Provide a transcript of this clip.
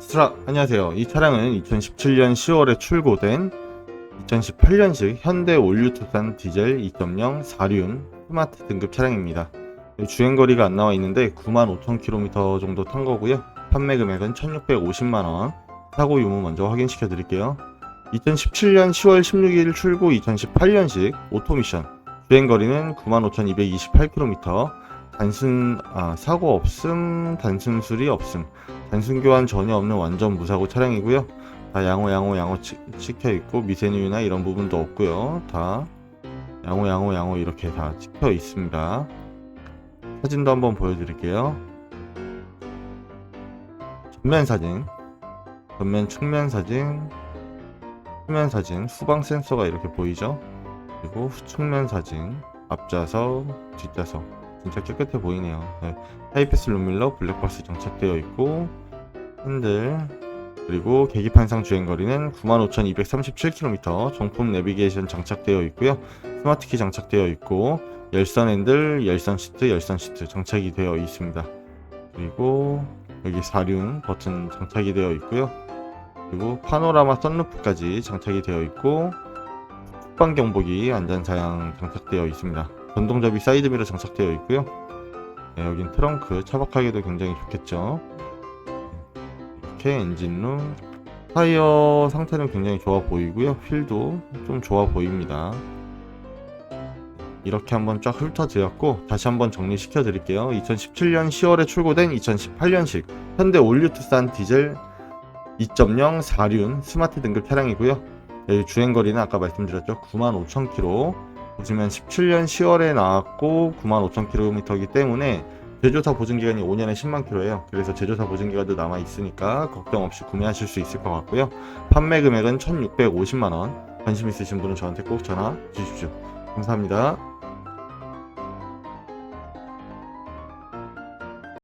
스트라 안녕하세요. 이 차량은 2017년 10월에 출고된 2018년식 현대 올류투산 디젤 2.0 4륜 스마트 등급 차량입니다. 주행 거리가 안 나와 있는데 95,000km 정도 탄 거고요. 판매 금액은 1,650만 원. 사고 유무 먼저 확인시켜 드릴게요. 2017년 10월 16일 출고 2018년식 오토미션 주행 거리는 95,228km 단순 아, 사고 없음 단순 수리 없음 단순 교환 전혀 없는 완전 무사고 차량이고요. 다 양호 양호 양호 치, 찍혀 있고 미세누유나 이런 부분도 없고요. 다 양호 양호 양호 이렇게 다 찍혀 있습니다. 사진도 한번 보여드릴게요. 전면 사진, 전면 측면 사진, 후면 사진, 후방 센서가 이렇게 보이죠? 그리고 후측면 사진, 앞좌석, 뒷좌석 진짜 깨끗해 보이네요. 네. 하이패스 룸밀러 블랙박스 장착되어 있고 핸들 그리고 계기판상 주행거리는 95,237km 정품 내비게이션 장착되어 있고요. 스마트키 장착되어 있고 열선 핸들, 열선 시트, 열선 시트 장착이 되어 있습니다. 그리고 여기 사륜 버튼 장착이 되어 있고요. 그리고 파노라마 선루프까지 장착이 되어 있고 후방 경보기 안전사양 장착되어 있습니다. 전동접이 사이드미러 장착되어 있고요. 네, 여긴 트렁크 차박하기도 굉장히 좋겠죠. 이렇게 엔진룸 타이어 상태는 굉장히 좋아 보이고요. 휠도 좀 좋아 보입니다. 이렇게 한번 쫙 훑어드렸고 다시 한번 정리시켜 드릴게요. 2017년 10월에 출고된 2018년식 현대 올류투산 디젤 2.0 4륜 스마트 등급 차량이고요. 주행거리는 아까 말씀드렸죠. 95,000km 보시면 17년 10월에 나왔고 95,000km이기 때문에 제조사 보증기간이 5년에 10만 킬로예요. 그래서 제조사 보증기간도 남아 있으니까 걱정 없이 구매하실 수 있을 것 같고요. 판매 금액은 1,650만 원. 관심 있으신 분은 저한테 꼭 전화 주십시오. 감사합니다.